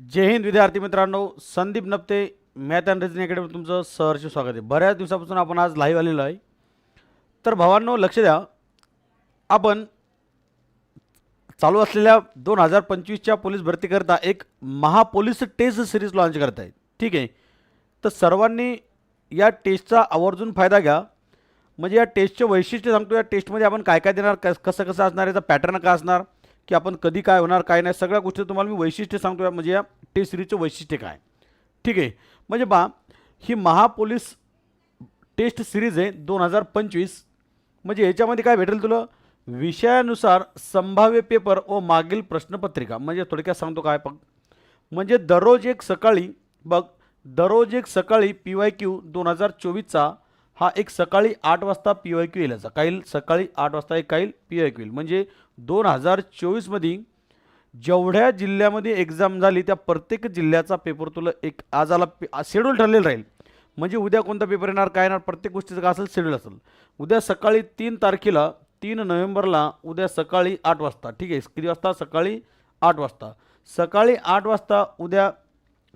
जय हिंद विद्यार्थी मित्रांनो Sandeep Napte math and reasoning academy तुमचं सहर्ष स्वागत आहे. बऱ्याच दिवसापासून आपण आज लाईव्ह आलेलो आहे. तर भावांनो लक्ष द्या. आपण चालू असलेल्या दोन हजार पंचवीसच्या पोलीस भरतीकरता एक महापोलीस टेस्ट सिरीज लॉन्च करत आहे ठीक आहे? तर सर्वांनी या टेस्टचा आवर्जून फायदा घ्या. म्हणजे या टेस्टचे वैशिष्ट्य सांगतो या टेस्टमध्ये आपण काय काय देणार कस कसं कसं असणार याचा पॅटर्न काय असणार? की आपण कधी काय होणार काय नाही सगळ्या गोष्टी तुम्हाला मी वैशिष्ट्य सांगतो. या म्हणजे या टेस्ट सिरीजचं वैशिष्ट्य काय? ठीक आहे. म्हणजे बा ही महापोलीस टेस्ट सिरीज आहे दोन हजार पंचवीस. म्हणजे याच्यामध्ये काय भेटेल तुला? विषयानुसार संभाव्य पेपर व मागील प्रश्नपत्रिका. म्हणजे थोडक्यात सांगतो काय बघ म्हणजे दररोज एक सकाळी बघ दररोज एक सकाळी पी वाय क्यू दोन हजार चोवीसचा हा एक सकाळी आठ वाजता पी वाय क्यू येईल. काही सकाळी आठ वाजता एक काही पी वाय क्यू येईल. म्हणजे दोन हजार चोवीसमध्ये जेवढ्या जिल्ह्यामध्ये एक्झाम झाली त्या प्रत्येक जिल्ह्याचा पेपर तुला एक आज आला शेड्यूल ठरलेलं राहील. म्हणजे उद्या कोणता पेपर येणार काय येणार प्रत्येक गोष्टीचं काय असेल शेड्यूल असेल. उद्या सकाळी तीन तारखेला तीन नोव्हेंबरला उद्या सकाळी आठ वाजता. ठीक आहे किती वाजता? सकाळी आठ वाजता. सकाळी आठ वाजता उद्या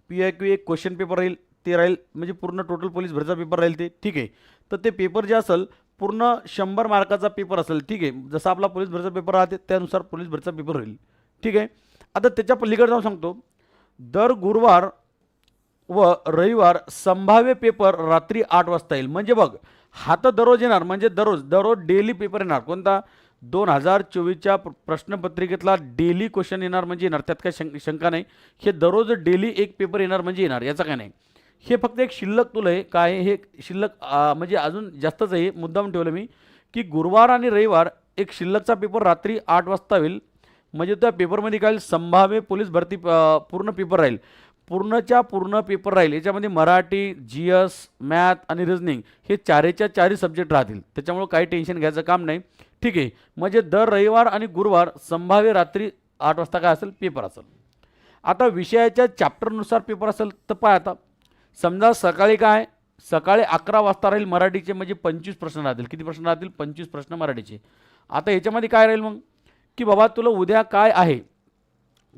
पी आय क्यू एक क्वेश्चन पेपर राहील ते राहील. म्हणजे पूर्ण टोटल पोलीस भरचा पेपर राहील ते. ठीक आहे. तर ते पेपर जे असेल पूर्ण शंभर मार्काचा पेपर असेल ठीक आहे. जसा आपला पोलीस भरचा पेपर राहते त्यानुसार पोलीस भरचा पेपर होईल. ठीक आहे? आता त्याच्या पलीकडे जाऊन सांगतो. दर गुरुवार व रविवार संभाव्य पेपर रात्री आठ वाजता येईल. म्हणजे बघ हा तर दररोज येणार. म्हणजे दररोज दररोज डेली पेपर येणार. कोणता? दोन हजार चोवीसच्या प्रश्नपत्रिकेतला डेली क्वेश्चन येणार म्हणजे येणार. त्यात काय शंक शंका नाही. हे दररोज डेली एक पेपर येणार म्हणजे येणार. याचा काय नाही. हे फक्त एक शिल्लक तुलं आहे. काय आहे? हे शिल्लक म्हणजे अजून जास्तच आहे. मुद्दाम ठेवलं मी की गुरुवार आणि रविवार एक शिल्लकचा पेपर रात्री आठ वाजता होईल. म्हणजे त्या पेपरमध्ये काय संभाव्य पोलीस भरती पूर्ण पेपर राहील. पूर्णच्या पूर्ण पेपर राहील. याच्यामध्ये मराठी जी एस मॅथ आणि रिझनिंग हे चारेच्या चारही सब्जेक्ट राहतील. त्याच्यामुळं काही टेन्शन घ्यायचं काम नाही. ठीक आहे. म्हणजे दर रविवार आणि गुरुवार संभाव्य रात्री आठ वाजता काय असेल? पेपर असेल. आता विषयाच्या चॅप्टरनुसार पेपर असेल तर पाय आता. समजा सकाळी काय? सकाळी अकरा वाजता राहील मराठीचे म्हणजे पंचवीस प्रश्न राहतील. किती प्रश्न राहतील? पंचवीस प्रश्न मराठीचे. आता याच्यामध्ये काय राहील मग? की बाबा तुला उद्या काय आहे?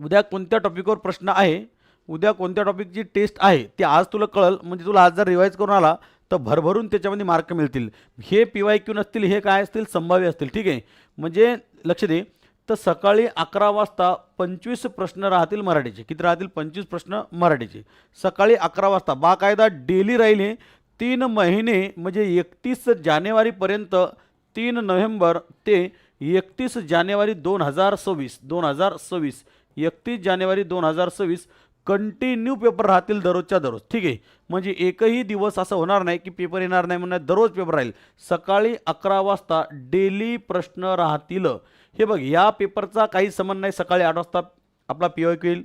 उद्या कोणत्या टॉपिकवर प्रश्न आहे? उद्या कोणत्या टॉपिकची टेस्ट आहे? ते आज तुला कळल. म्हणजे तुला आज जर रिवाईज करून आला तर भरभरून त्याच्यामध्ये मार्क मिळतील. हे पी वाय क्यू नसतील हे काय असतील? संभाव्य असतील. ठीक आहे? म्हणजे लक्ष दे. तर सकाळी अकरा वाजता पंचवीस प्रश्न राहतील मराठीचे. किती राहतील? पंचवीस प्रश्न मराठीचे. सकाळी अकरा वाजता बाकायदा डेली राहिले. तीन महिने म्हणजे एकतीस जानेवारीपर्यंत तीन नोव्हेंबर ते एकतीस जानेवारी दोन हजार सव्वीस. दोन हजार सव्वीस. एकतीस जानेवारी दोन हजार सव्वीस कंटिन्यू पेपर राहतील दररोजच्या दररोज. ठीक आहे? म्हणजे एकही दिवस असं होणार नाही की पेपर येणार नाही म्हणून दररोज पेपर राहील. सकाळी अकरा वाजता डेली प्रश्न राहतील. हे बघ या पेपरचा काही संबंध नाही. सकाळी आठ वाजता आपला पी वाय येईल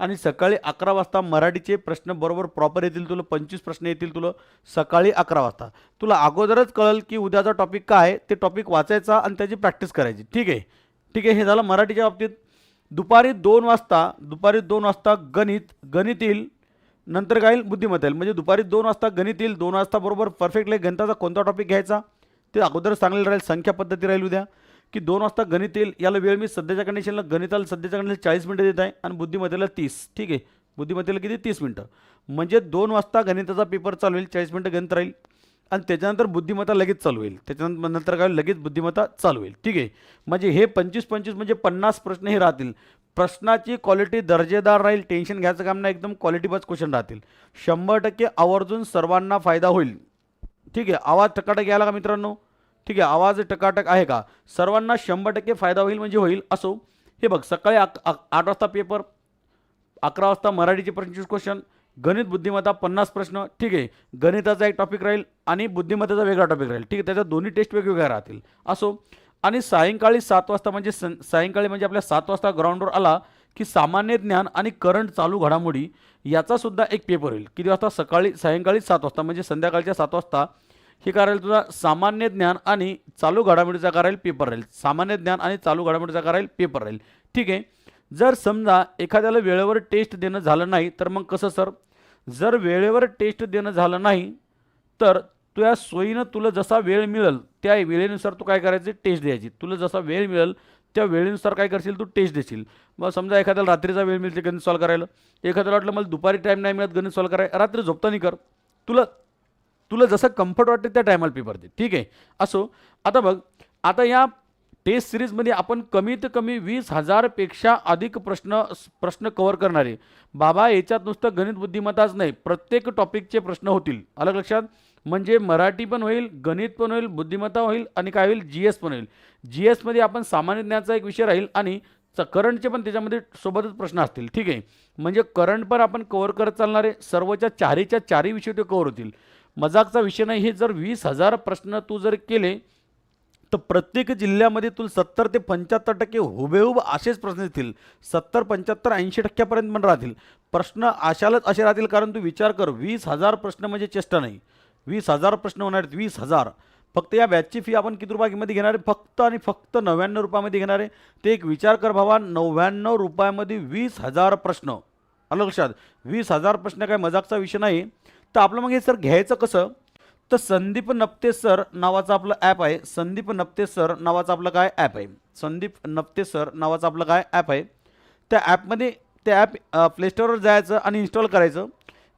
आणि सकाळी अकरा वाजता मराठीचे प्रश्न बरोबर प्रॉपर येतील तुला पंचवीस प्रश्न येतील तुला सकाळी अकरा वाजता. तुला अगोदरच कळेल की उद्याचा टॉपिक काय आहे ते टॉपिक वाचायचा आणि त्याची प्रॅक्टिस करायची. ठीक आहे? ठीक आहे? हे झालं मराठीच्या बाबतीत. दुपारी दोन वाजता दुपारी दोन वाजता गणित गणित येईल नंतर काय येईल बुद्धिमत्ता येईल म्हणजे दुपारी दोन वाजता गणित येईल दोन वाजता बरोबर परफेक्टली गणिताचा कोणता टॉपिक घ्यायचा? ते अगोदरच चांगलं राहील संख्या पद्धती राहील उद्या. की दोन वाजता गणित येईल याला वेळ मी सध्याच्या कंडिशनला गणिताला सध्याच्या कंडिशन चाळीस मिनटं देत आहे आणि बुद्धिमत्तेला तीस. ठीक आहे? बुद्धिमत्तेला किती? तीस मिनटं. म्हणजे दोन वाजता गणिताचा पेपर चालू होईल चाळीस मिनटं गणित राहील. आणि त्याच्यानंतर बुद्धिमत्ता लगेच चालू होईल. त्याच्यानंतर नंतर काय लगेच बुद्धिमत्ता चालू होईल. ठीक आहे? म्हणजे हे पंचवीस पंचवीस म्हणजे पन्नास प्रश्न हे राहतील. प्रश्नाची क्वालिटी दर्जेदार राहील. टेन्शन घ्यायचं काम नाही. एकदम क्वालिटी बस क्वेश्चन राहतील. शंभर टक्के आवर्जून सर्वांना फायदा होईल. ठीक आहे? आवाज टकाटक यायला का मित्रांनो? ठीक आहे? आवाज टकाटक आहे का? सर्वांना शंभर टक्के फायदा होईल म्हणजे होईल. असो. हे बघ सकाळी अक आठ वाजता पेपर अकरा वाजता मराठीचे पंचवीस क्वेश्चन गणित बुद्धिमत्ता पन्नास प्रश्न ठीक आहे. गणिताचा एक टॉपिक राहील आणि बुद्धिमत्तेचा वेगळा टॉपिक राहील. ठीक आहे त्याच्या दोन्ही टेस्ट वेगवेगळ्या राहतील. असो. आणि सायंकाळी सात वाजता म्हणजे सं सायंकाळी म्हणजे आपल्या सात वाजता ग्राउंडवर आला की सामान्य ज्ञान आणि करंट चालू घडामोडी याचा सुद्धा एक पेपर होईल किती वाजता? सकाळी सायंकाळी सात वाजता म्हणजे संध्याकाळच्या सात वाजता हे काय राहील तुझा? सामान्य ज्ञान आणि चालू घडामोडीचा काय राहील? पेपर राहील. सामान्य ज्ञान आणि चालू घडामोडीचा काय राहील? पेपर राहील. ठीक आहे. जर समजा एखाद्याला वेळेवर टेस्ट देणं झालं नाही तर मग कसं सर जर वेळेवर टेस्ट देणं झालं नाही तर तुझ्या सोयीनं तुला जसा वेळ मिळेल त्या वेळेनुसार तू काय करायचं? टेस्ट द्यायची. तुला जसा वेळ मिळेल त्या वेळेनुसार काय करशील तू? टेस्ट देशील. मग समजा एखाद्याला रात्रीचा वेळ मिळते गणित सॉल्व करायला. एखाद्याला वाटलं मला दुपारी टाईम नाही मिळत गणित सॉल्व करायला रात्री झोपताना कर. तुला तुला जसं कम्फर्ट वाटते त्या टायमाला पेपर दे. ठीक आहे? असो आता बघ आता या टेस्ट सिरीजमध्ये आपण कमीत कमी वीस हजारपेक्षा अधिक प्रश्न प्रश्न कव्हर करणारे. बाबा याच्यात नुसतं गणित बुद्धिमत्ताच नाही. प्रत्येक टॉपिकचे प्रश्न होतील. अलग लक्षात? म्हणजे मराठी पण होईल गणित पण होईल बुद्धिमत्ता होईल आणि काय होईल? जी एस पण होईल. जी एसमध्ये आपण सामान्य ज्ञानाचा एक विषय राहील आणि च करंटचे पण त्याच्यामध्ये सोबतच प्रश्न असतील. ठीक आहे. म्हणजे करंट पण आपण कव्हर करत चालणारे सर्वच्या चारीच्या चारी विषय ते कव्हर होतील. मजाकचा विषय नाही. हे जर वीस हजार प्रश्न तू जर केले तर प्रत्येक जिल्ह्यामध्ये तुला सत्तर ते पंच्याहत्तर टक्के हुबेहूब असेच प्रश्न येतील. सत्तर पंच्याहत्तर ऐंशी टक्क्यापर्यंत पण राहतील. प्रश्न अशालाच असे राहतील कारण तू विचार कर वीस हजार प्रश्न म्हणजे चेष्टा नाही. वीस हजार प्रश्न होणार आहेत वीस हजार. फक्त या बॅचची फी आपण किती रुपयामध्ये घेणार आहे? फक्त आणि फक्त नव्याण्णव रुपयामध्ये घेणार आहे. ते एक विचार कर भावा नव्याण्णव रुपयामध्ये वीस हजार प्रश्न. आलं लक्षात? वीस हजार प्रश्न काय मजाकचा विषय नाही. तर आपलं मग हे सर घ्यायचं कसं? तर संदीप नप्ते सर नावाचं आपलं ॲप आहे. संदीप नप्ते सर नावाचं आपलं काय ॲप आहे? संदीप नप्ते सर नावाचं आपलं काय ॲप आहे? त्या ॲपमध्ये ते ॲप प्लेस्टोरवर जायचं आणि इन्स्टॉल करायचं.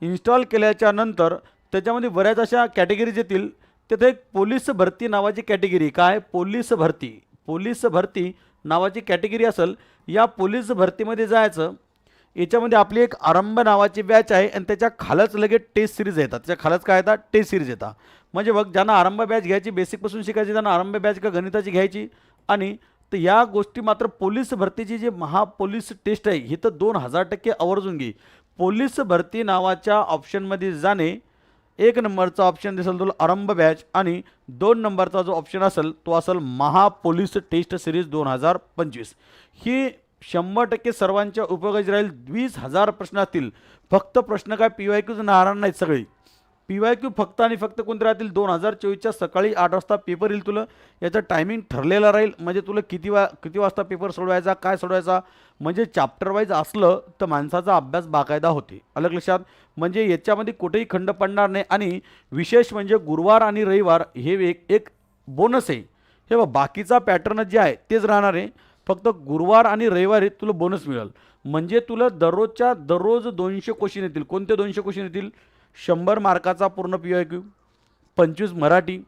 इन्स्टॉल केल्याच्यानंतर त्याच्यामध्ये बऱ्याच अशा कॅटेगरीज येतील. तिथे एक पोलीस भरती नावाची कॅटेगरी काय? पोलीस भरती. पोलीस भरती नावाची कॅटेगरी असेल. या पोलीस भरतीमध्ये जायचं. याच्यामध्ये आपली एक आरंभ नावाची बॅच आहे आणि त्याच्या खालच लगेच टेस्ट सिरीज येतात. त्याच्या खालच काय येतात? टेस्ट सिरीज येतात. म्हणजे बघ ज्यांना आरंभ बॅच घ्यायची बेसिकपासून शिकायची त्यांना आरंभ बॅच का गणिताची घ्यायची आणि तर या गोष्टी मात्र पोलीस भरतीची जी महापोलीस टेस्ट आहे ही तर दोन हजार टक्के आवर्जून घे. पोलीस भरती नावाच्या ऑप्शनमध्ये जाणे एक नंबरचा ऑप्शन दिसेल तुला आरंभ बॅच आणि दोन नंबरचा जो ऑप्शन असेल तो असेल महापोलीस टेस्ट सिरीज दोन हजार पंचवीस. ही शंभर टक्के सर्वांच्या उपयोगाची राहील वीस हजार प्रश्न असतील फक्त प्रश्न काय? पी वाय क्यूच राहणार नाहीत सगळी. पी वाय क्यू फक्त आणि फक्त कोणते राहतील? दोन हजार चोवीसच्या सकाळी आठ वाजता पेपर येईल तुला. याचं टायमिंग ठरलेला राहील. म्हणजे तुला किती वा किती वाजता पेपर सोडवायचा काय सोडवायचा? म्हणजे चॅप्टर वाईज असलं तर माणसाचा अभ्यास बाकायदा होते. अलग लक्षात. म्हणजे याच्यामध्ये कुठेही खंड पडणार नाही. आणि विशेष म्हणजे गुरुवार आणि रविवार हे एक एक बोनस आहे. हे बाकीचा पॅटर्न जे आहे तेच राहणार आहे. फक्त गुरुवार आणि रविवारी तुला बोनस मिळेल. म्हणजे तुला दररोजच्या दररोज दोनशे क्वेश्चन येतील. कोणते दोनशे क्वेश्चन येतील? शंभर मार्काचा पूर्ण पी आय क्यू पंचवीस मराठी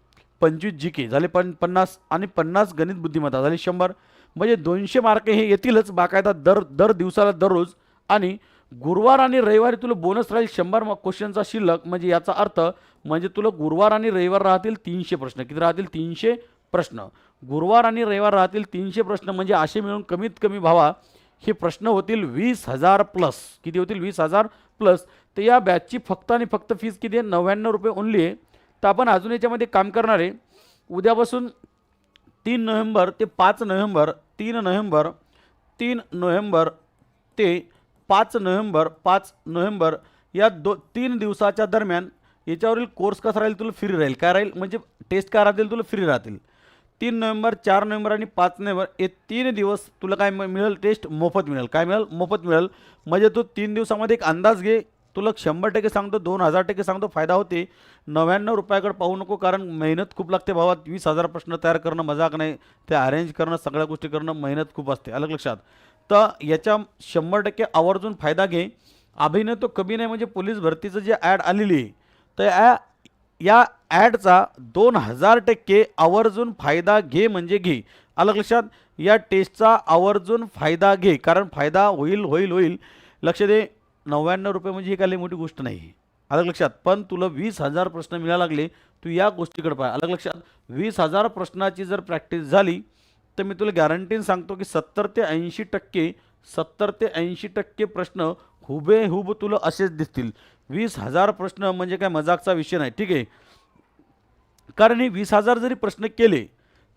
पंचवीस जी के झाले पण पन्नास आणि पन्नास गणित बुद्धिमत्ता. झाले शंभर. म्हणजे दोनशे मार्क हे येतीलच बाकायदा दर दर दिवसाला दररोज. आणि गुरुवार आणि रविवारी तुला बोनस राहील शंभर क्वेश्चनचा शिल्लक. म्हणजे याचा अर्थ म्हणजे तुला गुरुवार आणि रविवार राहतील तीनशे प्रश्न. किती राहतील? तीनशे प्रश्न. गुरुवार आणि रविवार राहतील तीनशे प्रश्न म्हणजे असे मिळून कमीत कमी भावा हे प्रश्न होतील वीस हजार प्लस किती होतील? वीस हजार प्लस तर या बॅचची फक्त आणि फक्त फीज किती आहे? नव्याण्णव रुपये ओनली आहे. तर आपण अजून याच्यामध्ये काम करणार आहे. उद्यापासून तीन नोव्हेंबर ते पाच नोव्हेंबर तीन नोव्हेंबर तीन नोव्हेंबर ते पाच नोव्हेंबर पाच नोव्हेंबर या दो तीन दिवसाच्या दरम्यान याच्यावरील कोर्स कसा राहील तुला फ्री राहील? काय राहील? म्हणजे टेस्ट काय राहतील तुला? फ्री राहतील. तीन नोव्हेंबर चार नोव्हेंबर आणि पाच नोव्हेंबर हे तीन दिवस तुला काय म- मिळेल? टेस्ट मोफत मिळेल. काय मिळेल? मोफत मिळेल. म्हणजे तू तीन दिवसामध्ये एक अंदाज घे. तुला शंभर टक्के सांगतो दोन हजार टक्के सांगतो फायदा होते. नव्याण्णव रुपयाकडे पाहू नको कारण मेहनत खूप लागते भावा. वीस हजार प्रश्न तयार करणं मजाक नाही. ते अरेंज करणं सगळ्या गोष्टी करणं मेहनत खूप असते. अलग लक्षात. तर याच्या शंभर टक्के आवर्जून फायदा घे. अभिनय तो कमी नाही म्हणजे पोलीस भरतीचं जे ॲड आलेली आहे तर या या ॲडचा दोन हजार टक्के आवर्जून फायदा घे म्हणजे घे. अलग लक्षात? या टेस्टचा आवर्जून फायदा घे. कारण फायदा होईल होईल होईल. लक्ष दे नव्याण्णव रुपये म्हणजे ही काही मोठी गोष्ट नाही. अलग लक्षात? पण तुला वीस हजार प्रश्न मिळायला लागले तू या गोष्टीकडे पाहा. अलग लक्षात? वीस हजार प्रश्नाची जर प्रॅक्टिस झाली तर मी तुला गॅरंटीन सांगतो की सत्तर ते ऐंशी टक्के सत्तर ते ऐंशी टक्के प्रश्न हुबेहूब तुला असेच दिसतील. वीस हजार प्रश्न म्हणजे काय मजाकचा विषय नाही. ठीक आहे. कारण हे वीस हजार जरी प्रश्न केले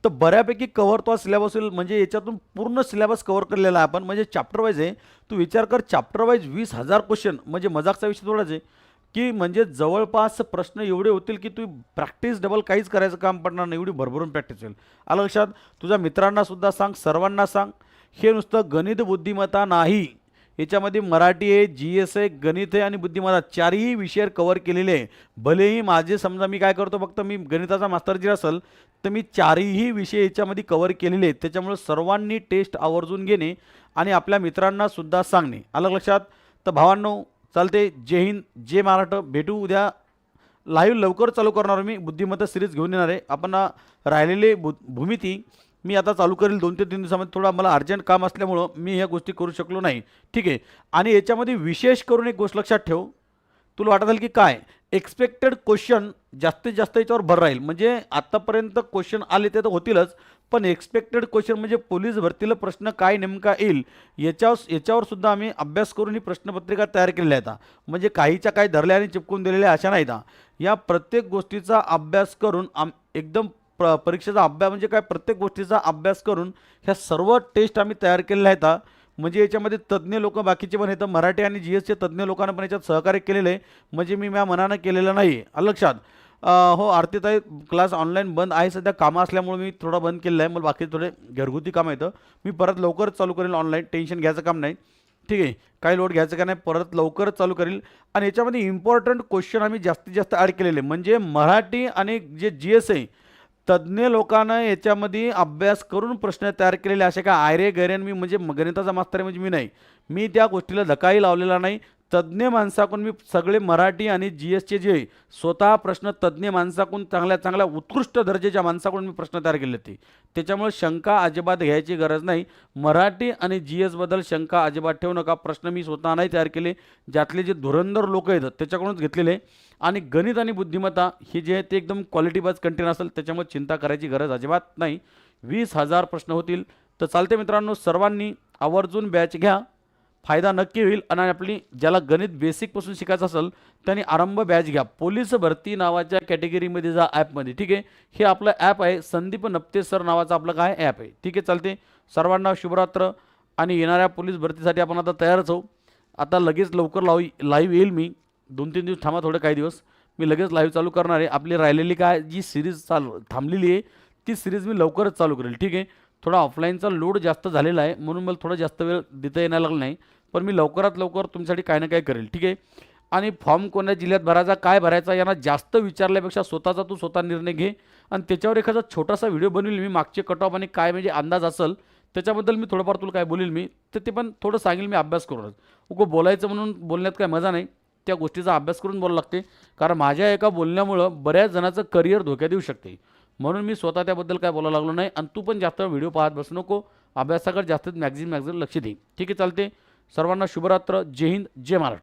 तर बऱ्यापैकी कव्हर तो सिलेबस होईल म्हणजे याच्यातून पूर्ण सिलेबस कव्हर केलेला आहे आपण. म्हणजे चॅप्टर वाईज आहे. तू विचार कर चॅप्टर वाईज वीस हजार क्वेश्चन म्हणजे मजाकचा विषय थोडाच आहे. की म्हणजे जवळपास प्रश्न एवढे होतील की तू प्रॅक्टिस डबल काहीच करायचं काम पडणार नाही. एवढी भरभरून प्रॅक्टिस होईल. आलं लक्षात? तुझ्या मित्रांनासुद्धा सांग सर्वांना सांग. हे नुसतं गणित बुद्धिमत्ता नाही. याच्यामध्ये मराठी आहे जी एस आहे गणित आहे आणि बुद्धिमत्ता. चारही विषय कवर केलेले आहे. भलेही माझे समजा मी काय करतो फक्त मी गणिताचा मास्तर जर असेल तर मी चारही विषय याच्यामध्ये कवर केलेले आहेत. त्याच्यामुळे सर्वांनी टेस्ट आवर्जून घेणे आणि आपल्या मित्रांनासुद्धा सांगणे. आलं लक्षात? तर भावांनो चालते जय हिंद जय महाराष्ट्र. भेटू उद्या लाईव्ह लवकर चालू करणार मी. बुद्धिमत्ता सिरीज घेऊन येणार आहे. आपण राहिलेले भू भूमिती मी आता चालू करेल दोन ते तीन दिवसामध्ये थोडा मला अर्जंट काम असल्यामुळं मी ह्या गोष्टी करू शकलो नाही. ठीक आहे. आणि याच्यामध्ये विशेष करून एक गोष्ट लक्षात ठेव. तुला वाटत असेल की काय? एक्सपेक्टेड क्वेश्चन जास्तीत जास्त याच्यावर भर राहील. म्हणजे आत्तापर्यंत क्वेश्चन आले ते तर होतीलच. पण एक्सपेक्टेड क्वेश्चन म्हणजे पोलीस भरतीला प्रश्न काय नेमका येईल? याच्यावर याच्यावर सुद्धा आम्ही अभ्यास करून ही प्रश्नपत्रिका तयार केलेल्या आहेत. म्हणजे काहीच्या काही धरल्या आणि चिपकून दिलेल्या अशा नाहीत. या प्रत्येक गोष्टीचा अभ्यास करून आम एकदम प्र परीक्षेचा अभ्यास म्हणजे काय प्रत्येक गोष्टीचा अभ्यास करून ह्या सर्व टेस्ट आम्ही तयार केलेल्या आहेत म्हणजे याच्यामध्ये तज्ज्ञ लोक बाकीचे पण येतं मराठी आणि जी एसचे तज्ज्ञ लोकांना पण याच्यात सहकार्य केलेलं आहे. म्हणजे मी म्या मनानं केलेलं नाही. लक्षात. हो आरतीताई क्लास ऑनलाईन बंद आहे सध्या कामं असल्यामुळे मी थोडा बंद केलेलं आहे. मला बाकी थोडे घरगुती कामं येतं मी परत लवकरच चालू करेल ऑनलाईन. टेन्शन घ्यायचं काम नाही. ठीक आहे. काही लोड घ्यायचं का नाही परत लवकरच चालू करेल. आणि याच्यामध्ये इम्पॉर्टंट क्वेश्चन आम्ही जास्तीत जास्त ॲड केलेले. म्हणजे मराठी आणि जे जी एस आहे तज्ज्ञ लोकांना याच्यामध्ये अभ्यास करून प्रश्न तयार केलेले असे काय? आयरे गैरेन मी म्हणजे गणिताचा मास्तर म्हणजे मी नाही. मी त्या गोष्टीला धकाही लावलेला नाही. तज्ज्ञ माणसाकडून मी सगळे मराठी आणि जी एसचे जे आहे, स्वतः प्रश्न तज्ज्ञ माणसाकडून चांगल्या चांगल्या उत्कृष्ट दर्जाच्या माणसाकडून मी प्रश्न तयार केले ते त्याच्यामुळे शंका अजिबात घ्यायची गरज नाही. मराठी आणि जी एसबद्दल शंका अजिबात ठेवू नका. प्रश्न मी स्वतः नाही तयार केले. ज्यातले जे धुरंधर लोक आहेत त्याच्याकडूनच घेतलेले. आणि गणित आणि बुद्धिमत्ता हे जे आहे ते एकदम क्वालिटी वाईज कंटेन असेल त्याच्यामुळे चिंता करायची गरज अजिबात नाही. वीस हजार प्रश्न होतील. तर चालते मित्रांनो सर्वांनी आवर्जून बॅच घ्या. फायदा नक्की होईल. आणि आपली ज्याला गणित बेसिकपासून शिकायचं असेल त्यांनी आरंभ बॅच घ्या. पोलीस भरती नावाच्या कॅटेगरीमध्ये जा ॲपमध्ये ठीक आहे? हे आपलं ॲप आहे. संदीप नप्ते सर नावाचं आपलं काय ॲप आहे. ठीक आहे? चालते सर्वांना शुभरात्र. आणि येणाऱ्या पोलीस भरतीसाठी आपण आता तयारच आहोत. आता लगेच लवकर लाव लाईव्ह येईल मी. दोन तीन दिवस थांबा थोडे काही दिवस. मी लगेच लाईव्ह चालू करणार आहे. आपली राहिलेली काय जी सिरीज चालू थांबलेली आहे ती सिरीज मी लवकरच चालू करेल. ठीक आहे? थोडा ऑफलाईनचा लोड जास्त झालेला आहे म्हणून मला थोडा जास्त वेळ देता येणार लागला नाही. पण मी लवकरात लवकर तुमच्यासाठी काय ना काय करेल ठीक आहे? आणि फॉर्म कोणत्या जिल्ह्यात भरायचा काय भरायचा यांना जास्त विचारल्यापेक्षा स्वतःचा तू स्वतः निर्णय घे. आणि त्याच्यावर एखादा छोटासा व्हिडिओ बनवेल मी मागचे कट ऑफ आणि काय म्हणजे अंदाज असेल त्याच्याबद्दल मी थोडंफार तुला काय बोलेल मी तर ते पण थोडं सांगेल मी अभ्यास करूनच. उगो बोलायचं म्हणून बोलण्यात काय मजा नाही त्या गोष्टीचा अभ्यास करून बोलावं लागते. कारण माझ्या एका बोलण्यामुळं बऱ्याच जणाचं करिअर धोक्यात येऊ शकते. म्हणून मी स्वतः त्याबद्दल काय बोलायला लागलो नाही. आणि तू पण जास्त व्हिडिओ पाहत बसू नको. अभ्यासाकडे जास्तीत मॅक्झिम मॅक्झिम लक्ष दे. ठीक आहे चालते. सर्वांना शुभरात्र. जय हिंद जय महाराष्ट्र.